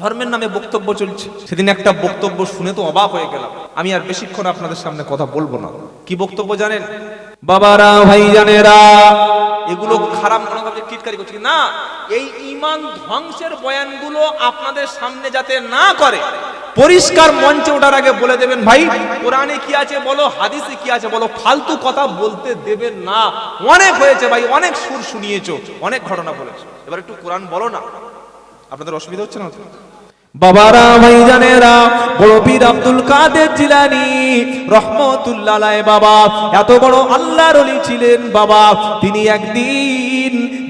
ধর্মের নামে বক্তব্য চলছে। সেদিন একটা বক্তব্য শুনে তো অবাক হয়ে গেলাম। আমি আর বেশিক্ষণ আপনাদের সামনে কথা বলব না। কি বক্তব্য জানেন? বাবারা ভাই জানেরা এগুলো খারাপ মনে হবে টিটকারি করছে না? এই ইমান ধ্বংসের বয়ানগুলো আপনাদের সামনে যাতে না করে পরিষ্কার মঞ্চে ওঠার আগে বলে দেবেন ভাই কোরআনে কি আছে বলো হাদিসে কি আছে বলো ফালতু কথা বলতে দেবেন না। অনেক হয়েছে ভাই অনেক সুর শুনিয়েছো অনেক ঘটনা বলেছ। এবার একটু কোরআন বলো না। আপনাদের অসুবিধা হচ্ছে না? তো? বাবারা, ভাইজানেরা, বড় পীর আব্দুল কাদের জিলানি, রহমতুল্লাহ বাবা, এত বড় আল্লাহর ছিলেন বাবা। তিনি একদিন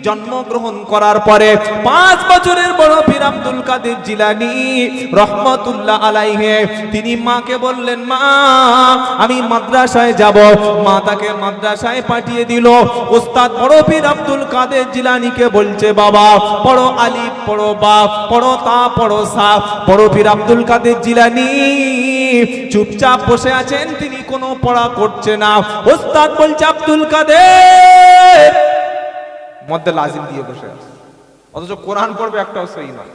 জন্মগ্রহণ করার পরে পাঁচ বছরের বড় পীর আব্দুল কাদের জিলানি রহমতুল্লাহ আলাইহে, তিনি মাকে বললেন, মা, আমি মাদ্রাসায় যাব। মা তাকে মাদ্রাসায় পাঠিয়ে দিল। ওস্তাদ বড় পীর আব্দুল কাদের জিলানিকে বলছে, বাবা, পড়ো আলিফ, পড়ো বা, পড়ো তা, পড়ো সা। বড় পীর আব্দুল কাদের জিলানি চুপচাপ বসে আছেন, তিনি কোনো পড়া করছে না। ওস্তাদ বলছে, আব্দুল কাদের মধ্যে লাজিম দিয়ে বসে আছে। অথচ কোরআন পড়বে একটাও সহি নয়।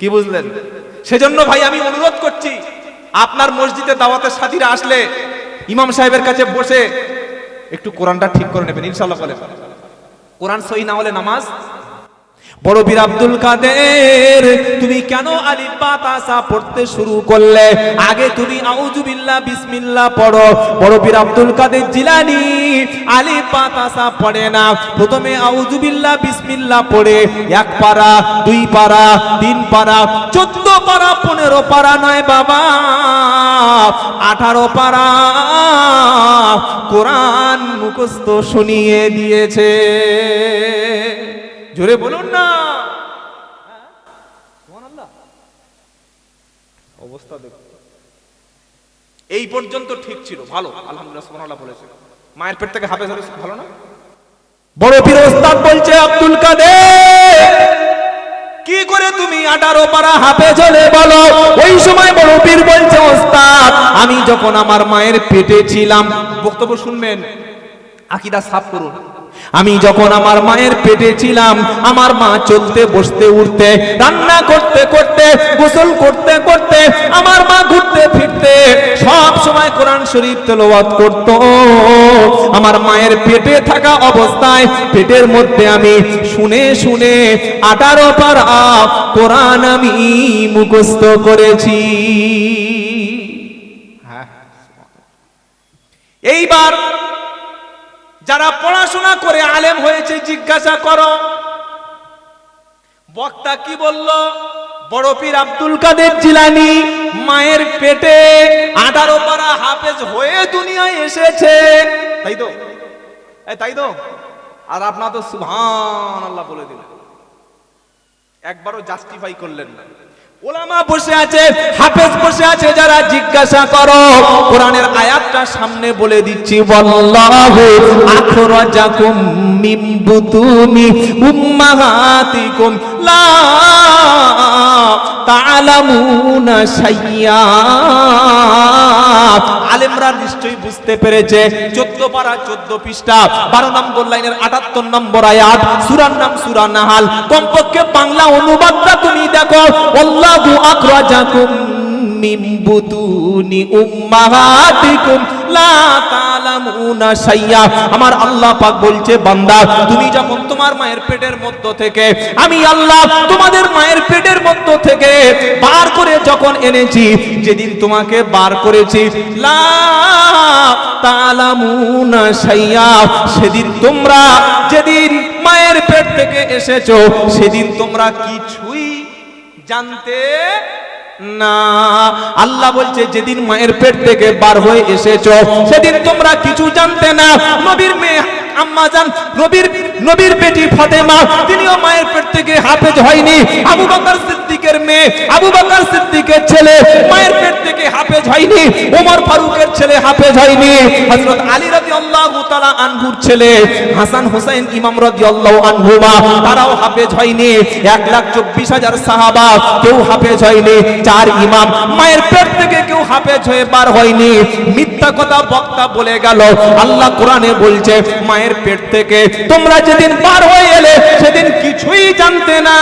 কি বুঝলেন? সেজন্য ভাই আমি অনুরোধ করছি, আপনার মসজিদে দাওয়াতের সাথীরা আসলে ইমাম সাহেবের কাছে বসে একটু কোরআনটা ঠিক করে নেবেন ইনশাল্লাহ বলে কোরআন সহি না হলে নামাজ বড় বীর আব্দুল কাদের, তুমি কেন আলিফ বা তাসা পড়তে শুরু করলে? আগে তুমি আউযুবিল্লাহ বিসমিল্লাহ পড়ো। বড় বীর আব্দুল কাদের জিলানি আলিফ বা তাসা পড়ে না। প্রথমে আউযুবিল্লাহ বিসমিল্লাহ পড়ে। এক পারা, দুই পারা, তিন পারা, চোদ্দ পারা, পনেরো পারা নয় বাবা। আঠারো পারা কোরআন মুখস্থ শুনিয়ে দিয়েছে। জোরে বলুন না। অবস্থা দেখো এই পর্যন্ত ঠিক ছিল ভালো আলহামদুলিল্লাহ সুবহানাল্লাহ বলেছে। মায়ের পেট থেকে হাফেজ হলে ভালো না? বড় পীর ওস্তাদ বলছে আব্দুল কাদের কি করে তুমি আঠারো পারা হাফেজ হলে বলো? ওই সময় বড় পীর বলছে ওস্তাদ আমি যখন আমার মায়ের পেটে ছিলাম বক্তব্য শুনবেন আকিদা সাফ করুন। আমি যখন আমার মায়ের পেটে ছিলাম, আমার মা চলতে, বসতে, উঠতে, রান্না করতে করতে, গোসল করতে করতে, আমার মা ঘুরতে, ফিরতে, সব সময় কোরআন শরীফ তেলাওয়াত করত। আমার মায়ের পেটে থাকা অবস্থায়, পেটের মধ্যে আমি শুনে শুনে আঠারো পারা কোরআন আমি মুখস্থ করেছি। হ্যাঁ এইবার যারা পড়াশোনা করে আলেম হয়েছে, জিজ্ঞাসা করো। বক্তা কি বলল? বড় পীর আব্দুল কাদের জিলানি, মায়ের পেটে আঠারো পারা হাফেজ হয়ে দুনিয়ায় এসেছে। তাই তো? তাই তো? আর আপনার তো সুবহান আল্লাহ বলে দিলেন। একবারও জাস্টিফাই করলেন না। ওলামা বসে আছে, হাফেজ বসে আছে, যারা জিজ্ঞাসা করো। কোরআনের আয়াতটা সামনে বলে দিচ্ছি বল্লাহু আখরাজাকুম মিন বুতুনি উম্মাহাতিকুম লা আলেমরা নিশ্চয়ই বুঝতে পেরেছে 14 পারা 14 পৃষ্ঠা 12 নম্বর লাইনের 78 নম্বর আয়াত, সূরার নাম সূরা নাহাল। কমপক্ষে বাংলা অনুবাদটা তুমি দেখো আল্লাহু আখরাজাকুম মিন বুতুনি উম্মাহাতিকুম। আমার আল্লাহ পাক বলছে, বান্দা, তুমি যখন তোমার মায়ের পেটের মধ্য থেকে, আমি আল্লাহ তোমাদের মায়ের পেটের মধ্য থেকে বার করে যখন এনেছি, যেদিন তোমাকে বার করেছি সেদিন তোমরা যেদিন মায়ের পেট থেকে এসেছ, সেদিন তোমরা কিছুই জানতে না। আল্লাহ বলছে, যেদিন মায়ের পেট থেকে বার হয়ে এসেছ, সেদিন তোমরা কিছু জানতে না। নবীর মেয়ে আম্মা জান নবীর নবীর বেটি ফাতেমা, তিনিও মায়ের পেট থেকে হাফেজ হয়নি। আবু বকর সিদ্দিকের মেয়ে, আবু বকর সিদ্দিকের ছেলে থেকে হাফেজ হয়নি ওমর ফারুকের ছেলে হাফেজ হয়নি, হযরত আলী রাদিয়াল্লাহু তাআলা আনহুর ছেলে, হাসান হোসেন ইমাম রাদিয়াল্লাহু আনহুমা, তারাও হাফেজ হয়নি, এক লাখ চব্বিশ হাজার সাহাবা কেউ হাফেজ হয়নি, চার ইমাম, মায়ের পেট থেকে কেউ হাফেজ হয়ে বার হয়নি। মিথ্যা কথা বক্তা বলে গেল, আল্লাহ কোরআনে বলছে, মায়ের পেট থেকে তোমরা যেদিন পার হয়ে এলে, সেদিন কিছুই জানতে না।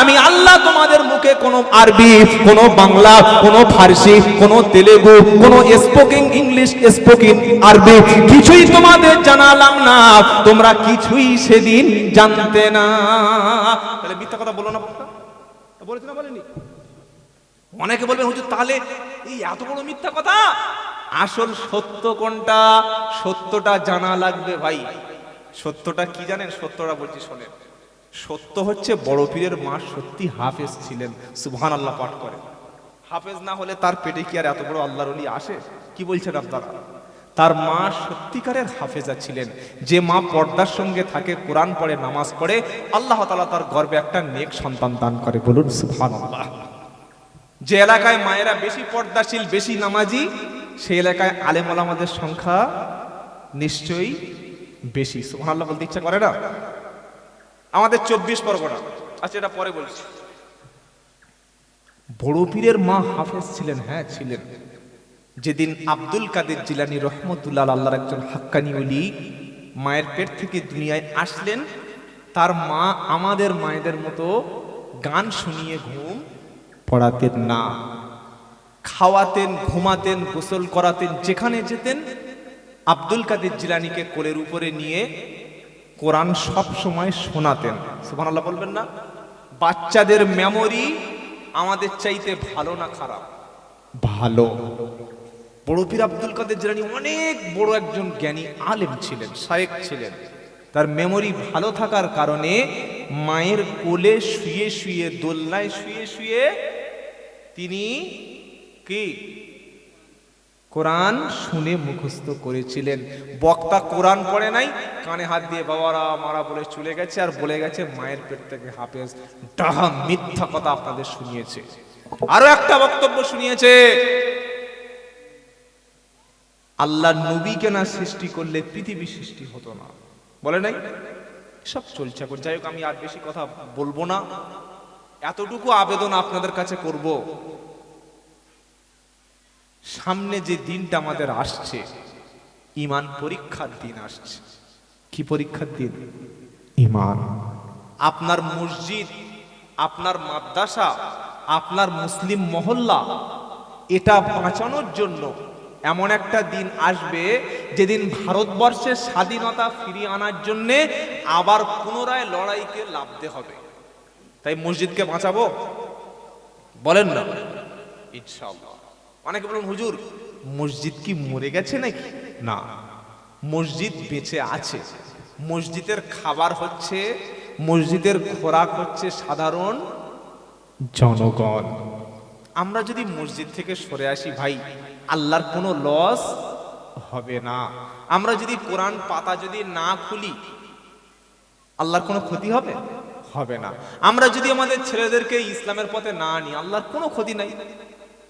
আমি আল্লাহ তোমাদের মুখে কোনো আরবি, কোনো বাংলা, কোনো ফার্সি কোনো তেলেগু, কোনো স্পোকিং ইংলিশ স্পোকিং আরবি কিছুই তোমাদের জানালাম না। তোমরা কিছুই সেদিন জানতে না। তাহলে মিথ্যা কথা বলো না বলেছে? না বলেনি? অনেকে বলবেন, হুজুর, তাহলে এই এত বড় মিথ্যা কথা? আসল সত্য কোনটা? সত্যটা জানা লাগবে ভাই। সত্যটা কি জানেন? সত্যটা বলছি, শোনেন। সত্য হচ্ছে বড় পীরের মা সত্যি হাফেজ ছিলেন। সুবহান আল্লাহ পাঠ করে হাফেজ না হলে তার পেটে কি আর এত বড় আল্লাহর অলি আসে? কি বলছেন আপনারা? তার মা সত্যিকারের হাফেজা ছিলেন। যে মা পর্দার সঙ্গে থাকে, কোরআন পড়ে, নামাজ পড়ে, আল্লাহ তাআলা তার গর্বে একটা নেক সন্তান দান করে বলুন, সুবহানাল্লাহ। যে এলাকায় মায়েরা বেশি পর্দাশীল, বেশি নামাজি, সেই এলাকায় আলেম ওলামাদের সংখ্যা নিশ্চয়ই বেশি। সুবহানাল্লাহ বলতে ইচ্ছা করে না? আমাদের চব্বিশ পরগনা। আচ্ছা এটা পরে বলছি। বড় পীরের মা হাফেজ ছিলেন হ্যাঁ ছিলেন। যেদিন আব্দুল কাদের জিলানি রহমতুল্লাহ আল্লাহর একজন হাক্কানি অলি মায়ের পেট থেকে দুনিয়ায় আসলেন, তার মা আমাদের মায়েদের মতো গান শুনিয়ে ঘুম পড়াতেন না। খাওয়াতেন, ঘুমাতেন, গোসল করাতেন, যেখানে যেতেন আব্দুল কাদের জিলানিকে কোলের উপরে নিয়ে কোরআন সব সময় শোনাতেন। সুবহানাল্লাহ বলবেন না? বাচ্চাদের মেমোরি আমাদের চাইতে ভালো না খারাপ? ভালো। বড় পীর আব্দুল কাদের জিলানী অনেক বড় একজন জ্ঞানী আলেম ছিলেন শায়েক ছিলেন। তার মেমরি ভালো থাকার কারণে মায়ের কোলে শুয়ে শুয়ে দোলনায় শুয়ে শুয়ে তিনি কি? কোরআন শুনে মুখস্থ করেছিলেন। বক্তা কোরআন পড়ে নাই, কানে হাত দিয়ে বাবারা মারা বলে চলে গেছে আর বলে গেছে, মায়ের পেট থেকে হাফেজ। ডাহা মিথ্যা কথা আপনাদের শুনিয়েছে। আরও একটা বক্তব্য শুনিয়েছে। আল্লাহ নবীকে না সৃষ্টি করলে পৃথিবী সৃষ্টি হতো না। বলে নাই? সব চলছে এখন। যাই হোক, আমি আর বেশি কথা বলব না। এতটুকু আবেদন আপনাদের কাছে করব। সামনে যে দিনটা আমাদের আসছে ইমান পরীক্ষার দিন আসছে। কি পরীক্ষার দিন? ইমান। আপনার মসজিদ আপনার মাদ্রাসা আপনার মুসলিম মহল্লা এটা বাঁচানোর জন্য এমন একটা দিন আসবে যেদিন ভারতবর্ষের স্বাধীনতা ফিরিয়ে আনার জন্যে আবার পুনরায় লড়াইকে লাভতে হবে। তাই মসজিদকে বাঁচাবো? বলেন না। ইনশাআল্লাহ। অনেকে বলুন, হুজুর, মসজিদ কি মরে গেছে নাকি? না, মসজিদ বেঁচে আছে। মসজিদের খাবার হচ্ছে, মসজিদের খোরাক হচ্ছে সাধারণ জনগণ। আমরা যদি মসজিদ থেকে সরে আসি, ভাই, আল্লাহর কোনো লস হবে না। আমরা যদি কোরআন পাতা যদি না খুলি, আল্লাহর কোনো ক্ষতি হবে? হবে না। আমরা যদি আমাদের ছেলেদেরকে ইসলামের পথে না আনি, আল্লাহর কোনো ক্ষতি নাই।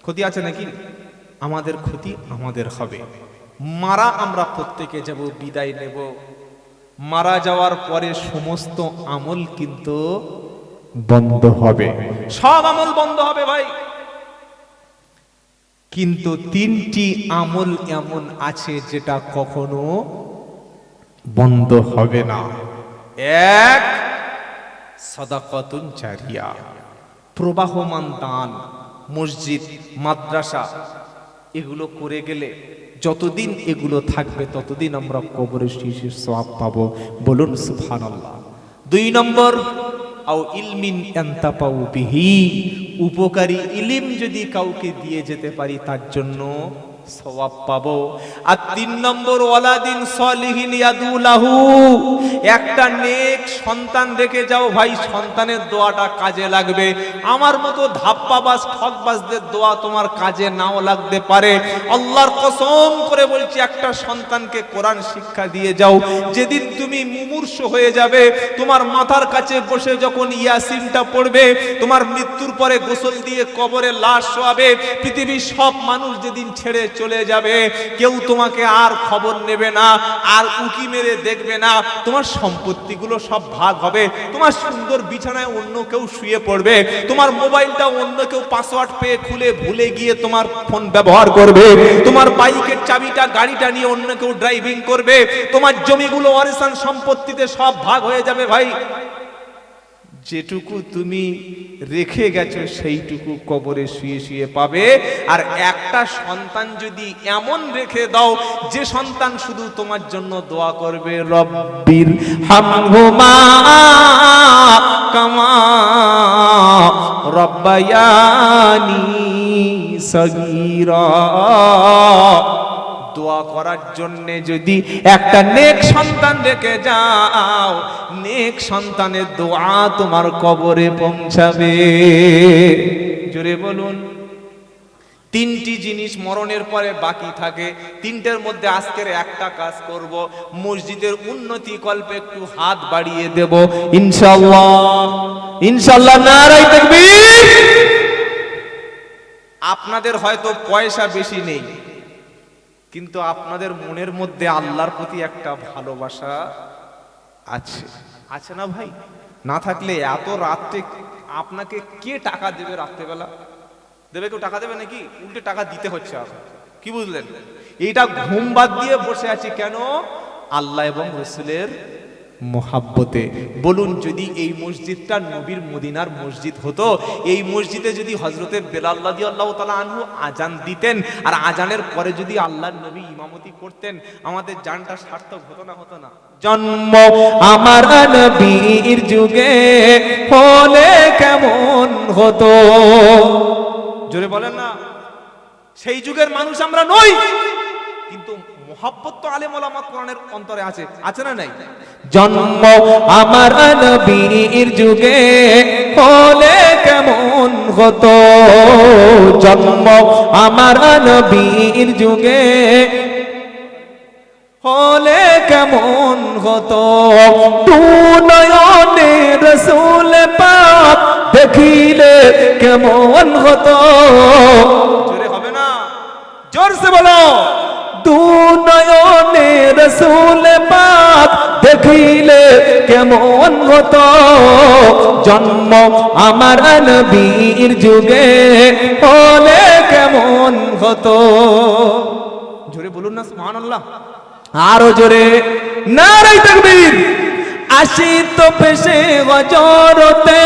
ক্ষতি আছে নাকি? আমাদের ক্ষতি আমাদের হবে। মারা আমরা প্রত্যেকে যাব, বিদায় নেব। মারা যাওয়ার পরে সমস্ত আমল কিন্তু বন্ধ হবে। সব আমল বন্ধ হবে ভাই। কিন্তু তিনটি আমল এমন আছে যেটা কখনো বন্ধ হবে না। এক, সদাকতুন চারিয়া প্রবাহমান দান। মসজিদ, মাদ্রাসা, এগুলো করে গেলে যতদিন এগুলো থাকবে ততদিন আমরা কবরে শিশির সব পাব। বলুন সুফান দুই নম্বর ইলমিন উপকারী ইলিম যদি কাউকে দিয়ে যেতে পারি তার জন্য সওয়াব পাবো। আর তিন নম্বর, ওয়ালাদিন সলিহিন ইয়াদুলাহু। একটা নেক সন্তান রেখে যাও ভাই, সন্তানের দোয়াটা কাজে লাগবে। আমার মতো ধাপ্পাবাজ ঠকবাজদের দোয়া তোমার কাজে নাও লাগতে পারে। আল্লাহর কসম করে বলছি, একটা সন্তানকে কোরআন শিক্ষা দিয়ে যাও। যেদিন তুমি মুমূর্ষ হয়ে যাবে, তোমার মাথার কাছে বসে যখন ইয়াসিনটা পড়বে, তোমার মৃত্যুর পরে গোসল দিয়ে কবরে লাশ শোয়াবে, পৃথিবীর সব মানুষ যেদিন ছেড়ে চলে যাবে। কেউ তোমাকে আর খবর নেবে না, আর উকি মেরে দেখবে না। তোমার সম্পত্তিগুলো সব ভাগ হবে। তোমার সুন্দর বিছানায় অন্য কেউ শুয়ে পড়বে। তোমার মোবাইলটা অন্য কেউ পাসওয়ার্ড পেয়ে খুলে ভুলে গিয়ে তোমার ফোন ব্যবহার করবে। তোমার বাইকের চাবিটা, গাড়িটা নিয়ে অন্য কেউ ড্রাইভিং করবে। তোমার জমিগুলো অরিসান সম্পত্তিতে সব ভাগ হয়ে যাবে ভাই। যেটুকু তুমি রেখে গেছো, সেইটুকু কবরে শুয়ে শুয়ে পাবে। আর একটা সন্তান যদি এমন রেখে দাও, যে সন্তান শুধু তোমার জন্য দোয়া করবে, রব্বির হামহুমা কামা রব্বায়ানি সগীরা। দোয়া করার জন্য যদি একটা নেক সন্তান রেখে যাও, নেক সন্তানের দোয়া তোমার কবরে পৌঁছাবে। জোরে বলুন। তিনটি জিনিস মরণের পরে বাকি থাকে। তিনটের মধ্যে আজকের একটা কাজ করব। মসজিদের উন্নতি কল্পে একটু হাত বাড়িয়ে দেব। ইনশাল্লাহ ইনশাল্লাহ নারাই তাকবীর। আপনাদের হয়তো পয়সা বেশি নেই। কিন্তু আপনাদের মনের মধ্যে আল্লাহর প্রতি একটা ভালোবাসা আছে। আছে না ভাই? না থাকলে এত রাত্রে আপনাকে কে টাকা দেবে রাত্রেবেলা? দেবে কেউ টাকা দেবে নাকি? উল্টে টাকা দিতে হচ্ছে আপনার কি বুঝলেন? এইটা ঘুম বাদ দিয়ে বসে আছি কেন? আল্লাহ এবং রসুলের মোহাব্বতে। বলুন যদি এই মসজিদটা নবীর মদিনার মসজিদ হতো এই মসজিদে যদি হজরতে বেলাল্লাহ আল্লাহ তালা আনহু আজান দিতেন আর আজানের পরে যদি আল্লাহর নবী ইমামতি করতেন আমাদের জানটা সার্থক হতো না হতো না? জন্ম আমার নবীর যুগে হলে কেমন হতো? জোরে বলেন না। সেই যুগের মানুষ আমরা নই কিন্তু মোহাব্বত তো আলেম ওলামা কোরআনের অন্তরে আছে। আছে না নাই? জন্ম আমার নবীর যুগে হলে কেমন হতো? জন্ম আমার নবীর যুগে হলে কেমন হতো? তু নয়নে রসুল পাপ দেখিলে কেমন হতো? জোরে হবে না। জোরসে বলো। দু নয়নে রসুল পাপ দেখিলে কেমন হতো জন্ম আমার নবীর যুগে হলে কেমন হতো। জোরে বলুন না, সুবহানাল্লাহ। আরও জোরে। নারাই তাকবীর। আসি তো পেশে গজরতে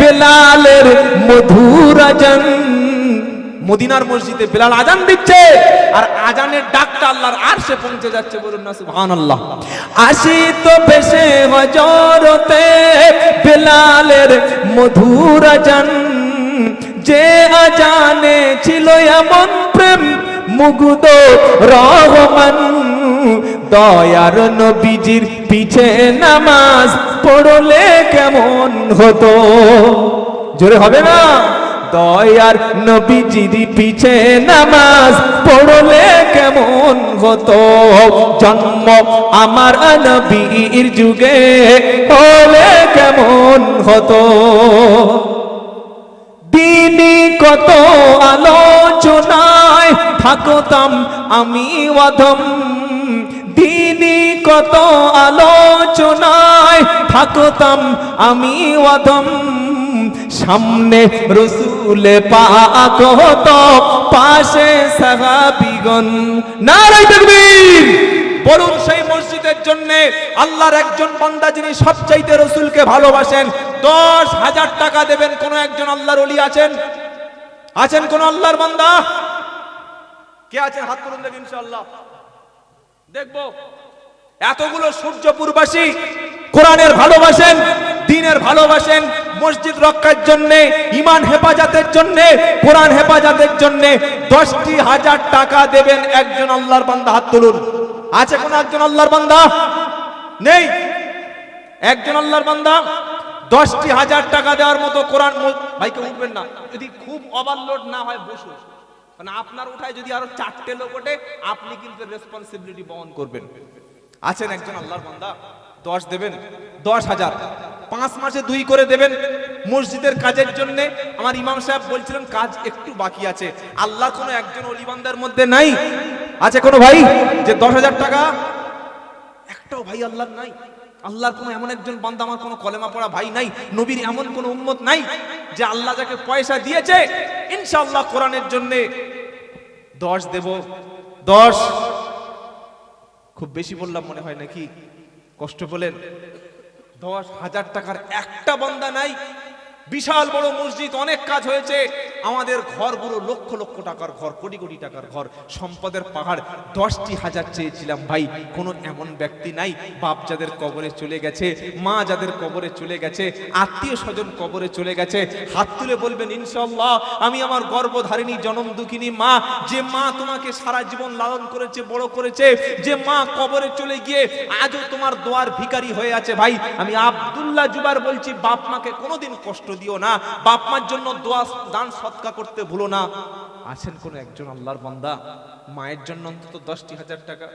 বেলালের মধুর আজান মদিনার মসজিদে বেলাল আজান দিচ্ছে আর আজানের ডাকটা আল্লাহর আর সে পৌঁছে যাচ্ছে বলুন না, সুবহানাল্লাহ। আসি তো পেশে গজরতে বেলালের মধুর আজান যে আজানে ছিল এমন প্রেম, মুগ্ধ, রহমান। দয়ার নবীজির পিছে নামাজ পড়লে কেমন হতো? জোরে হবে না? দয়ার নবীজির পিছে নামাজ পড়লে কেমন হতো? জন্ম আমার নবীর যুগে হলে কেমন হতো? দিনই কত আলোচনায় থাকতাম আমি অধম। দিনই কত আলোচনায় থাকতাম আমি অধম। সামনে রসুলে পাক পাশে সাহাবিগণ। নারাই তাকবীর! বলুন সেই মসজিদের জন্য আল্লাহর একজন বান্দা যিনি সবচাইতে রসুলকে ভালোবাসেন, দশ হাজার টাকা দেবেন, কোন একজন আল্লাহর অলি আছেন? আছেন কোন আল্লাহর বান্দা? কে আছেন? হাত তুলুন দেখি ইনশাআল্লাহ। দেখব। এতগুলো সূর্যপুরবাসী কোরআনের ভালোবাসেন দিনের ভালোবাসেন মসজিদ রক্ষার জন্য, ইমান হেফাজতের জন্য, কোরআন হেফাজতের জন্য দশটি হাজার টাকা দেবেন একজন আল্লাহর বান্দা, হাত তুলুন। আছে কোন একজন আল্লাহর বান্দা? নেই? একজন আল্লাহর বান্দা? দশটি হাজার টাকা দেওয়ার মতো কোরআন ভাইকে উঠবেন না। যদি খুব ওভারলোড না হয়, বসুন। মানে আপনার উঠায় যদি আরও চারটে লোক ওঠে, আপনি কিন্তু রেসপন্সিবিলিটি বহন করবেন। আছেন একজন আল্লাহর বান্দা? দশ দেবেন? দশ হাজার। পাঁচ মাসে দুই করে দেবেন মসজিদের কাজের জন্য। আমার ইমাম সাহেব বলছিলেন, কাজ একটু বাকি আছে। আল্লাহ কোনো একজন অলিবান্দার মধ্যে নাই। আছে কোনো ভাই? যে দশ হাজার টাকা, একটাও ভাই আল্লাহর নাই। আল্লাহর কোনো এমন একজন বান্দা, আমার কোনো কলেমা পড়া ভাই নাই। নবীর এমন কোনো উম্মত নাই যে আল্লাহ যাকে পয়সা দিয়েছে, ইনশাআল্লাহ কোরআনের জন্য দশ দেব। দশ? খুব বেশি বললাম মনে হয় নাকি? কষ্ট বলেন দশ হাজার টাকার একটা বন্দা নাই। বিশাল বড় মসজিদ অনেক কাজ হয়েছে। আমাদের ঘরগুলো লক্ষ লক্ষ টাকার ঘর, কোটি কোটি টাকার ঘর, সম্পদের পাহাড়, দশটি হাজার চেয়েছিলাম ভাই। কোনো এমন ব্যক্তি নাই। বাপ যাদের কবরে চলে গেছে, মা যাদের কবরে চলে গেছে, আত্মীয় স্বজন কবরে চলে গেছে, হাত তুলে বলবেন ইনশাল্লাহ আমি আমার গর্ভধারিণী, জনম দুঃখিনী মা, যে মা তোমাকে সারা জীবন লালন করেছে, বড় করেছে, যে মা কবরে চলে গিয়ে আজও তোমার দোয়ার ভিখারি হয়ে আছে ভাই। আমি আব্দুল্লাহ জুবার বলছি, বাপ মাকে কোনোদিন কষ্ট দিও না। বাপ মার জন্য দোয়া, দান সৎকা করতে ভুলো না। আছেন কোন একজন আল্লাহর বান্দা? মায়ের জন্য অন্তত দশটি হাজার টাকা।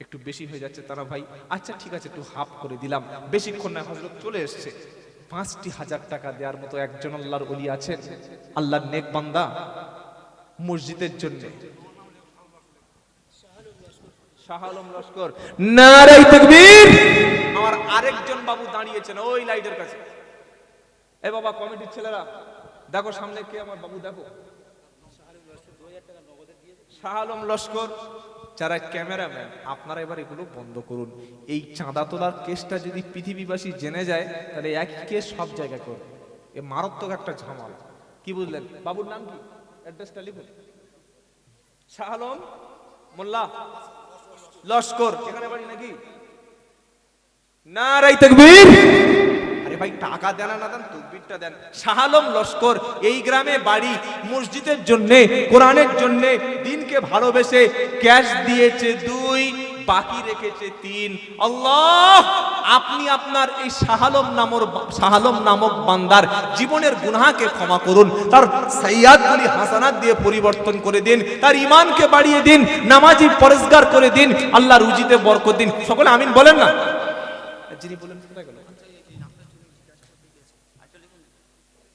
একটু বেশি হয়ে যাচ্ছে তারা ভাই। আচ্ছা ঠিক আছে একটু হাফ করে দিলাম। বেশিক্ষণ না হজরত চলে এসছে। পাঁচটি হাজার টাকা দেওয়ার মতো একজন আল্লাহর অলি আছেন। আল্লাহর নেক বান্দা মসজিদের জন্য। আমার আরেকজন বাবু দাঁড়িয়েছেন ওই লাইটের কাছে। এ বাবা কমিটির ছেলেরা। দেখো সামনে কে আমার বাবু, দেখো। শাহ আলম লস্কর, যারা ক্যামেরাম্যান, আপনারা এবার এগুলো বন্ধ করুন। এই চাঁদা তোলার কেসটা যদি পৃথিবীবাসী জেনে যায়, তাহলে একই কেস সব জায়গায় করবে এ মারাত্মক একটা ঝামেলা। কি বুঝলেন? বাবুর নাম কি? অ্যাড্রেসটা লিখুন। শাহ আলম মোল্লা লস্কর। এখানে বাড়ি নাকি? নারাই তাকবীর। ভাই, টাকা দেন না দেন, তকবীরটা দেন। শাহ আলম লস্কর, এই গ্রামে বাড়ি, মসজিদের জন্য, কোরআনের জন্য, দিনকে ভালোবেসে ক্যাশ দিয়েছে দুই, বাকি রেখেছে তিন। আল্লাহ, আপনি আপনার এই শাহালম নামর, শাহালম নামক বান্দার জীবনের গুনাহকে ক্ষমা করুন। তার সাইয়াদগুলি হাসানাত দিয়ে পরিবর্তন করে দিন, তার ইমানকে বাড়িয়ে দিন, নামাজি পরিষ্কার করে দিন, আল্লাহ রুজিতে বরকত দিন। সকলে আমিন বলেন না? যিনি বলেন গেল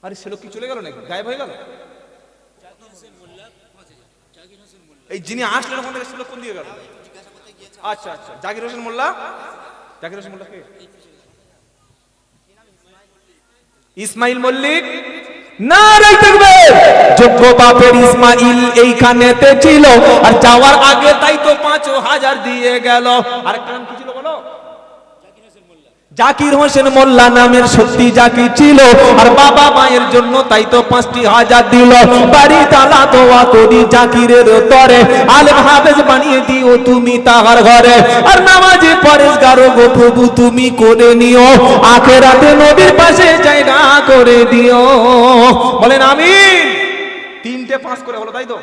আরে সে লোক কি চলে গেল নাকি? গায়েব হয়ে গেল? এই যিনি আসলেন ওখান থেকে সে লোক কোন দিয়ে গেল? আচ্ছা আচ্ছা। জাকির হোসেন মোল্লা? জাকির হোসেন মোল্লা কে? ইসমাইল মল্লিক? নারাই দেখবে যোগ্য বাপের ইসমাইল এইখানেতে ছিল। আর যাওয়ার আগে তাই তো পাঁচ হাজার দিয়ে গেল। আর নাম কি ছিল? জাকির হোসেন মোল্লা নামের সত্যি জাকির ছিল। আর বাবা মায়ের জন্য তাই তো পাঁচটি হাজার দিল। বাড়ি তালা দোয়া করি জাকিরের তরে। আলেম হাফেজ বানিয়ে দিও তুমি তাহার ঘরে। আর নামাজে পরেশগার গো প্রভু তুমি করে নিও। আখেরাতে নবীর পাশে জায়গা করে দিও। বলেন আমি তিনটে পাঁচ করে হলো, তাই তো?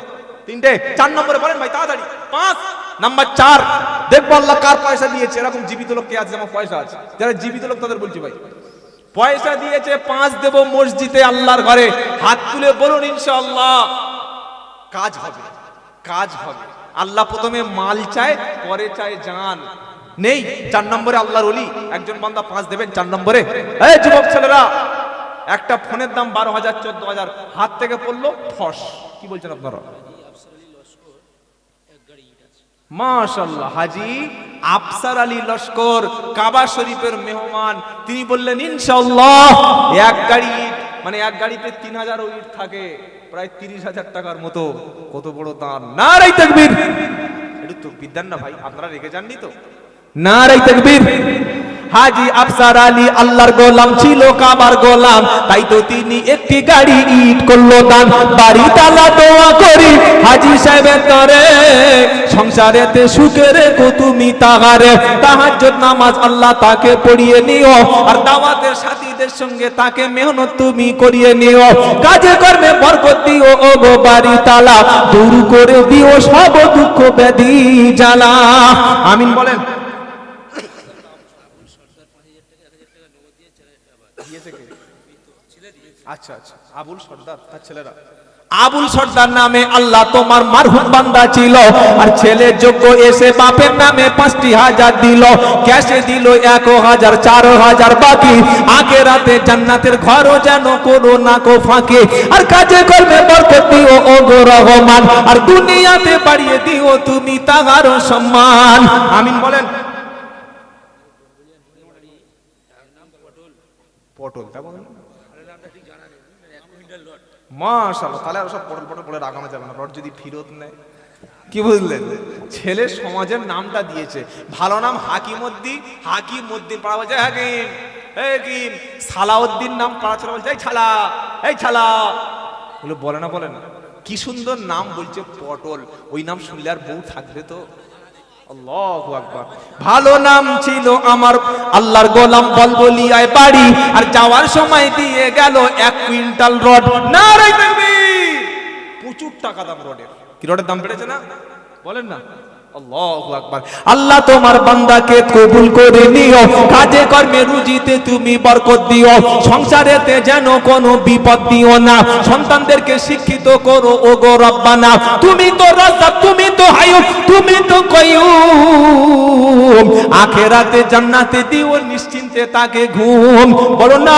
তিনটে, চার নম্বরে বলেন ভাই, তাড়াতাড়ি। পাঁচ, নাম্বার চার, দেখব আল্লাহ কার পয়সা দিয়েছে, এরকম জীবিত লোক কে আছে পয়সা আছে। যারা জীবিত লোক, তাদের বলছি ভাই। পয়সা দিয়েছে, পাঁচ দেব মসজিদে আল্লাহর ঘরে। হাত তুলে বলুন, ইনশাআল্লাহ। কাজ হবে কাজ হবে। আল্লাহ প্রথমে মাল চায়, পরে চায় জান। নেই, চার নম্বরে আল্লাহর অলি একজন বান্দা পাঁচ দেবেন, চার নম্বরে। এই যুবক ছেলেরা, একটা ফোনের দাম বারো হাজার, চোদ্দ হাজার। হাত থেকে পড়ল, ফস। কি বলছেন আপনারা? মাশাল্লাহ হাজি আফসার আলী লস্কর, কাবা শরীফের মেহমান। তিনি বললেন ইনশাল্লাহ এক গাড়ি মানে এক গাড়িতে তিন হাজার ইট থাকে, প্রায় তিরিশ হাজার টাকার মতো। কত বড় দান। না রাই তাকবীর। একটু তকবীর দেন না ভাই, আপনারা রেগে যাননি তো? না রাই তাকবীর। হাজি আফসার আলী আল্লাহর গোলাম ছিল কাবার গোলাম, তাই তো তিনি একটি গাড়ি ইট করল দান। বাড়ি তালা দোয়া করি, হাজি সাহেবের তরে। সংসারেতে সুখে রেখো তুমি তাহারে। তাহাজ্জুদ নামাজ আল্লাহ তাকে পড়িয়ে নিও, আর দাওয়াতের সাথীদের সঙ্গে তাকে মেহনত তুমি করিয়ে নিও। কাজে কর্মে বরকত দিও ও গো বাড়ি তালা। দূর করে দিও সব দুঃখ ব্যাধি জ্বালা। আমিন বলেন দিয়েছে কে? আচ্ছা আচ্ছা। আবুল সর্দার তার ছেলেরা। আবুল সর্দার নামে আল্লাহ তোমার মারহুম বান্দা ছিল আর ছেলে যোগ্য এসে বাপের নামে পাঁচটি হাজার দিল ক্যাশে দিল এক হাজার চার হাজার বাকি। আগে রাতে জান্নাতের ঘরও যেন করো না কো ফাঁকে। আর কাজে কর্মে বরকত দিও ও গো রহমান আর দুনিয়াতে বাড়িয়ে দিও তুমি তাহার সম্মান। আমিন বলেন। পটল তা বলেন? মাশাআল্লাহ, তাহলে আর সব পটল পটল করে রাখানো যাবে না। রড যদি ফিরত নেয়। কি বুঝলেন? ছেলে সমাজের নামটা দিয়েছে। ভালো নাম হাকিমউদ্দিন হাকিমউদ্দিন পাড়া বলছে, হাকিম হাকিম, সালাউদ্দিন নাম পাড়া ছেলে বলছে, এই ছালা এই ছালা। বলে বলে না বলে না। কি সুন্দর নাম বলছে পটল। ওই নাম শুনলে আর বউ থাকবে তো। ভালো নাম ছিল আমার আল্লাহর গোলাম বলবলিয়ায় বাড়ি, আর যাওয়ার সময় দিয়ে গেল এক কুইন্টাল রড। না প্রচুর টাকা দাম রডের। কি রডের দাম বেড়েছে না? বলেন না। আল্লাহু তোমার বান্দাকে কবুল করে নিও। কাজে কর্মে রুজিতে তুমি বরকত দিও। সংসারেতে যেন কোনো বিপদ দিও না। সন্তানদেরকে শিক্ষিত করো ও গো রব্বানা। তুমি তো রাজ্জাক, তুমি তো হায়ুম তুমি তো কয়ুম। আখেরাতে জান্নাতে দিও, নিশ্চিন্তে তাকে ঘুম। বলো না